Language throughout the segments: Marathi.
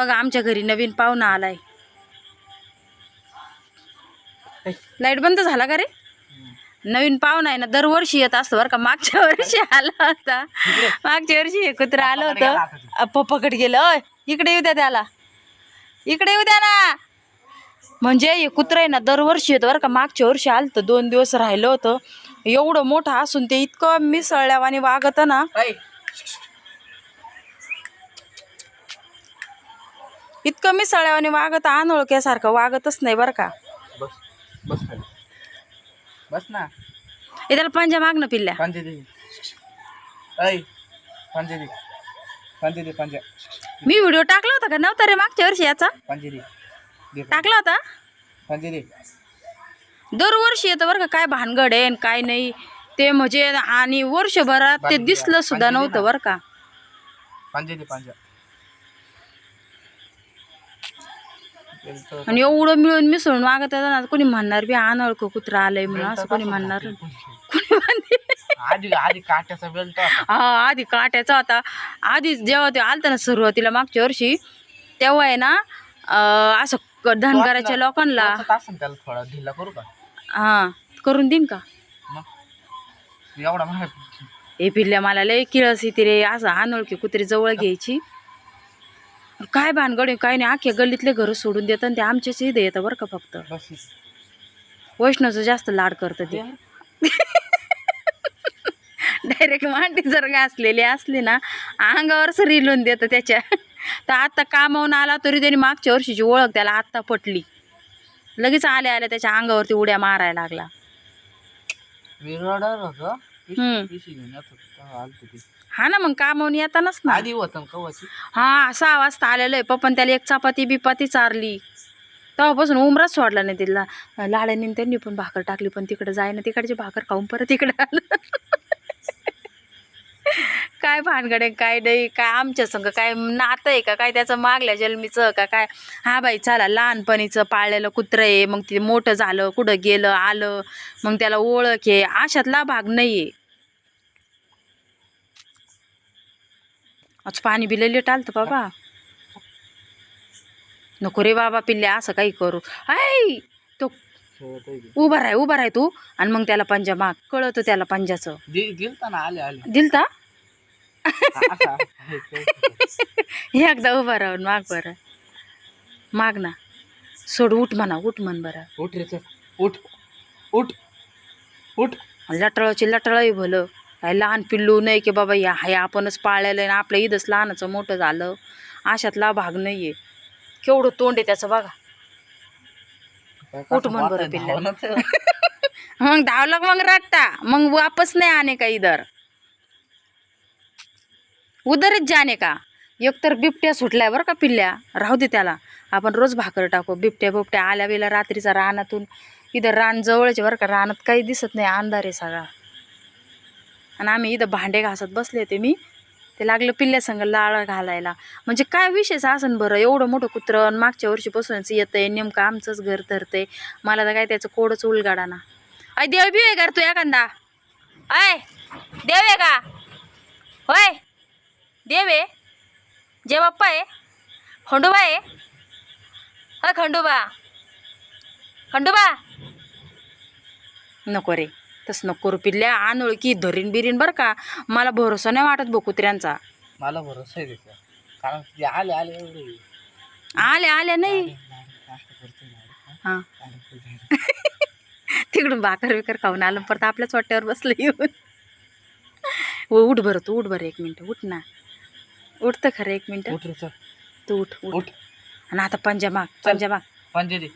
बघा आमच्या घरी नवीन पाहुणा आलाय. लाइट बंद झाला का रे? नवीन पाहुणा आहे ना दरवर्षी येत असतो बरं का. मागच्या वर्षी आला होता. मागच्या वर्षी हे कुत्रा आलं होतं. पप्पाकडे गेलं. अय इकडे येऊ द्या त्याला. इकडे येऊ द्या ना. म्हणजे हे कुत्रं आहे ना दरवर्षी येतं बरं का. मागच्या वर्षी आलं तर दोन दिवस राहिलं होतं. एवढं मोठं असून ते इतकं मिसळल्यावानी वागतं ना. इतकं मिसळल्यावानी वागत अनोळख्यासारखं वागतच नाही बरं का. बस बस खाली. बस ना. पंजा मागणं पिल्ल्या. पंजे दे. ऐ पंजे दे. पंजे दे पंजा. मी व्हिडिओ टाकला होता का? नव्हता रे मागच्या वर्षी याचा. पंजे दे. दे टाकला होता? पंजे दे. दरवर्षी येतं बरं का? काय भानगड आहे आणि काय नाही. ते म्हणजे आणि वर्षभरात ते दिसलं सुद्धा नव्हतं बरं का. पंजे दे पंजा. आणि एवढं मिळून मिसळून वागत ना कोणी म्हणणार बी अनोळखं कुत्रा आलंय म्हणून असं कोणी म्हणणार. कोणी आधी आधी काट्याचा बेल्ट हा आधी काट्याचा होता. आधी जेव्हा ते आलतं ना सुरुवातीला मागच्या वर्षी तेव्हा आहे ना अं, असं धनगराच्या लोकांना टोचत असेल त्याला थोडा ढिला करू का? हा करून देईन का? मग? एवढा हे पिल्ल्या मला लय किळस येते रे असं अनोळखी कुत्री जवळ घ्यायची. काय भानगड आहे, काय नाही. अख्ख्या गल्लीतले घरं सोडून देतं आणि ते आमच्याच इथे येतं बरं का फक्त. बस वैष्णवचं जास्त लाड करतं ते. डायरेक्ट मांडी जर घासलेली असली ना अंगावरच रिलून देतं त्याच्या. तर आत्ता कामावून आला तरी त्याने मागच्या वर्षीची ओळख त्याला आत्ता पटली. लगेच आल्या आल्या त्याच्या अंगावरती उड्या मारायला लागला. हम्म. हा ना मग कामावून येतानाच ना. आधी होतं कवाची. हा सहा वाजता आलेलं आहे पप्पान त्याला एक चपाती बिपाती चारली. तेव्हापासून उमराच सोडला नाही तिला. लाड्याने त्यांनी पण भाकर टाकली पण तिकडे जाय ना तिकडची भाकर खाऊन परत इकडे आलं. काय भानगड आहे काय नाही काय आमच्या संग काय नातं आहे का काय त्याचं मागल्या जन्मीचं का काय? हा बाई चला लहानपणीचं पाळलेलं कुत्रं आहे मग ते मोठं झालं कुठं गेलं आलं मग त्याला ओळख आहे अशातला भाग नाही आहे आज पाणी बी लय लेट आलतं बाबा. नको रे बाबा पिल्ल्या असं काही करू. ऐ तो उभा राह उभा राह तू. आणि मग त्याला पंजा माग. कळतं त्याला पंजाचं. दिलता ना आले आले. दिलता? हे. एकदा उभा राहून माग बरं. माग ना. सोड उठ म्हणा उठ म्हण बरं. उठ रे उठ उठ उठ. लटळाची लटळही भलं. लहान पिल्लू नाही की बाबा या हे आपणच पाळलेलं आहे ना आपल्या इथंच लहानाचं मोठं झालं. अशातला भाग नाही आहे केवढं तोंड आहे त्याचं बघा. उठ म्हण बरं आहे. मग धावलं मग रट्टा? मग वापस नाही आणे का इधर? उधरच जाणे का? एकतर बिबट्या सुटल्या बरं का पिल्ल्या. राहू दे त्याला. आपण रोज भाकर टाकू. बिबट्या बिबट्या आल्या वेळेला रात्रीचा रानातून इथं रान जवळचे बरं का रानात काही दिसत नाही. अंधार आहे सगळा. आणि आम्ही इथं भांडे घासत बसले होते मी. ते लागलं पिल्ल्यासंग लाळ घालायला. म्हणजे काय विशेष असन बरं? एवढं मोठं कुत्रं आणि मागच्या वर्षीपासूनच येतंय नेमकं आमचंच घर धरतंय. मला तर काय त्याचं कोडच उलगाडा ना. अय देव बिवे आहे तू एखादा. अय देव आहे का? होय देव आहे. जे बाप्पा आहे. खंडोबा आहे. होय खंडोबा. खंडोबा. नको रे. तसं नको करू. पिल्ल्या अनोळखी धरीन बिरीन बरं का. मला भरोसा नाही वाटत बघ कुत्र्यांचा. मला भरोसा आहे त्याचा. कारण ते आले आले एवढे. आल्या आल्या नाही. हां? तिकडून भाकर बिकर खाऊन आलं परत आपल्याच वाट्यावर बसलं येऊन. हो उठ बरं तू उठ बरं एक मिनटं उठ ना. उठतं खरं एक मिनटं. उठ रे चल. तू उठ उठ. उठ. आणि आता पंजा माग चल. पंजा माग. पंजे दे.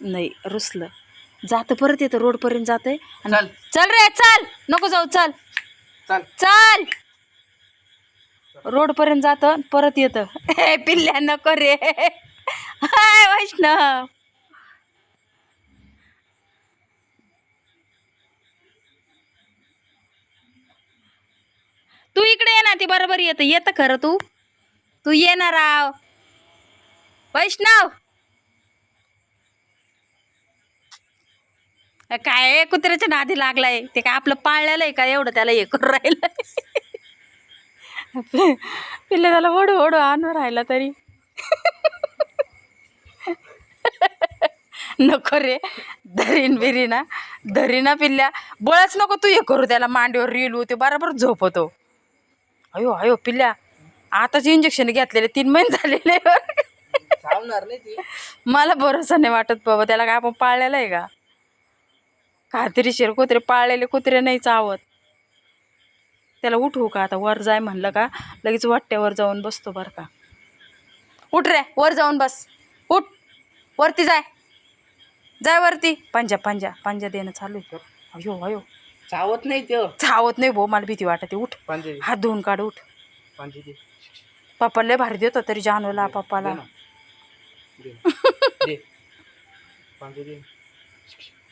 नाही रुसलं. जातं परत येतं रोडपर्यंत जातंय. आणि चल. चल रे चल. नको जाऊ चल. चल. चल. रोडपर्यंत जातं परत येतं. ए पिल्ल्या नको रे. हाय वैष्णव. तू इकडे ये ना ती बरोबर येतं. येतं खरं तू. तू ये ना राव. वैष्णव. काय कुत्र्याच्या नादी लागलाय. ते काय आपलं पाळलेलं आहे का? एवढं त्याला हे राहिलं राहिलंय. पिल्ले त्याला ओढू ओढू आणून राहिला तरी. नको रे. धरीन बिरीना. धरीना पिल्ल्या. बळच नको तू हे करू त्याला. मांडीवर रिलू ते बरोबर झोपतो. अयो अयो पिल्ल्या. आताचे इंजेक्शन घेतलेले तीन महिने झालेले. मला भरोसा नाही वाटत बाबा. त्याला काय आपण पाळलेला आहे का? खात्रीशीर कुत्रे पाळलेले कुत्रे नाही चावत. त्याला उठवू का आता? वर जाय म्हणलं का? लगेच वाट्यावर जाऊन बसतो बरं का. उठ रे वर जाऊन बस. उठ. वरती जाय. जाय वरती. पंजा पंजा पंजा देणं चालू आहे. अयो अयो. चावत नाही ते चावत नाही भाऊ मला भीती वाटते. उठ. पांजे हात धुवून काढ उठ. पांजे दे. पप्पा लय भारी देतो तरी जानूला पप्पाला. दे. पांजे दे.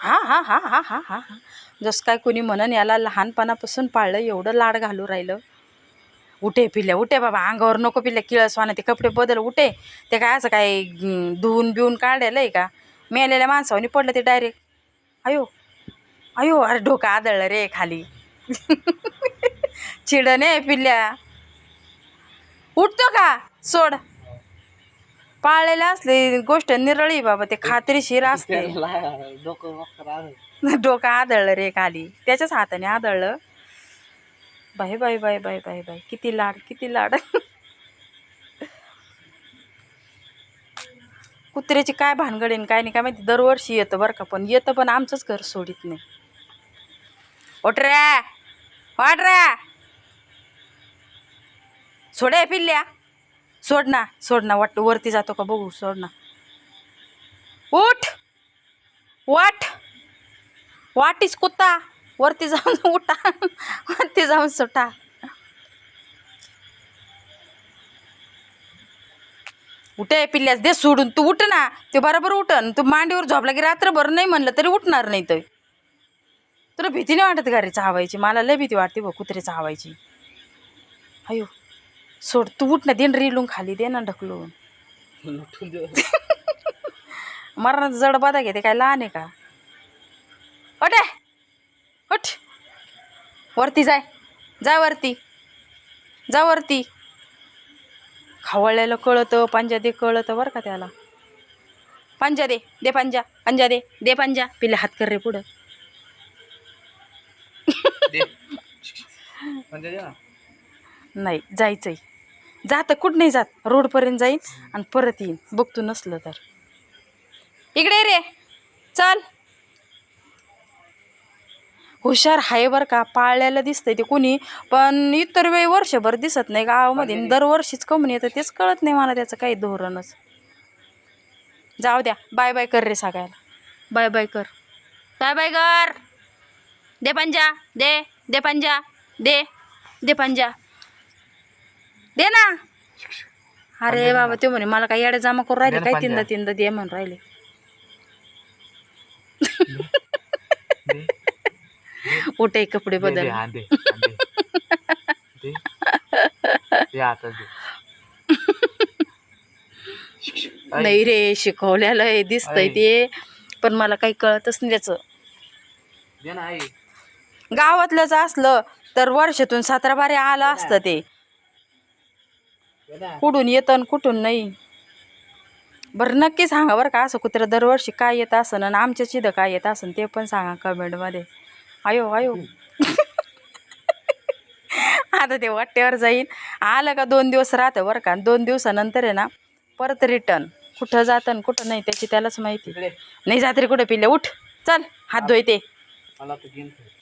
हा हा हा हा हा हा. हा जसं काय कोणी म्हणन याला लहानपणापासून पाळलं एवढं लाड घालू राहिलं. उठे पिल्या उठे बाबा अंगावर नको पिल्या किळसवाना ते कपडे बदल उठे. ते काय असं काय धुवून बिवून काढलेलं आहे का? मेलेल्या माणसावनी पडलं ते डायरेक्ट अयो अयो अरे डोकं आदळलं रे खाली. चिडन आहे पिल्ल्या. उठतो का? सोड. पाळलेले असले गोष्ट निरळी बाबा ते खात्रीशीर असते. डोकं आहे. डोकं आदळलं रे खाली. त्याच्याच हाताने आदळलं. Bye bye bye bye bye bye किती लाड किती लाड. कुत्र्याची काय भानगडीन काय नाही काय माहिती दरवर्षी येतं बरं का पण येतं पण आमचंच घर सोडित नाही. ओट रे वाट रे सोडे पिल्ल्या. सोड ना सोड ना वाट वरती जातो का बघू सोड ना. उठ! वाट! वाटीच कुत्ता. वरती जाऊन उठा. वरती जाऊन सुटा. उठे पिल्ल्यास दे सोडून. तू उठ ना. ते बरोबर उठन तू मांडीवर झोपला की रात्रभर नाही म्हणलं तरी उठणार नाही तर तुला भीती नाही वाटत का रे चावायची मला लय भीती वाटते बघ कुत्रे चावायची अयो. सोड तू उठ ना देन रिलून खाली दे ना ढकलून. मरणात जड बदा घेते काय लहान आहे का? ए. उठ. वरती जाय. जा वरती. जा वरती. खवळलेलं कळतं पंजा दे कळतं बरं का त्याला. पंजा दे दे पंजा पंजा दे दे पंजा. पिले हात कर रे पुढं. नाही जायचंय. जात कुठं नाही जात. रोडपर्यंत जाईन आणि परत येईन. बघतो नसलं तर. इकडे रे. चल. हुशार आहे बरं का. पाळलेलं दिसतंय ते कोणी पण इतर वेळी वर्षभर दिसत नाही गावामध्ये. दरवर्षीच कमून येतं तेच कळत नाही मला त्याचं काही धोरणच. जाऊ द्या. बाय बाय कर रे सगळ्याला. बाय बाय कर. बाय बाय कर. दे पंजा. दे. दे पंजा. दे. दे पंजा. दे ना. अरे बाबा ते म्हणे मला काही येड्या जमा करून राहिले? काय तीनदा. तीनदा दे म्हणून राहिले. उठे कपडे बदल. नाही रे शिकवलेलं आहे दिसतंय. ते. पण मला काही कळतच नाही त्याचं. गावातलंच असलं तर वर्षातून सतरा बारे आलं असतं ते. कुठून येतं आणि कुठून नाही. बरं नक्की सांगा बरं का असं कुत्रा दरवर्षी काय येत असन आणि आमच्या चिथं काय येत असन ते पण सांगा कमेंटमध्ये. आयो आयो. आता ते वाट्यावर जाईन. आलं का दोन दिवस राहतं बरं का दोन दिवसानंतर आहे ना परत रिटर्न कुठं जातं आणि कुठं नाही त्याची त्यालाच माहिती. नाही जात रे कुठं पिल्ले उठ. चल हात धुय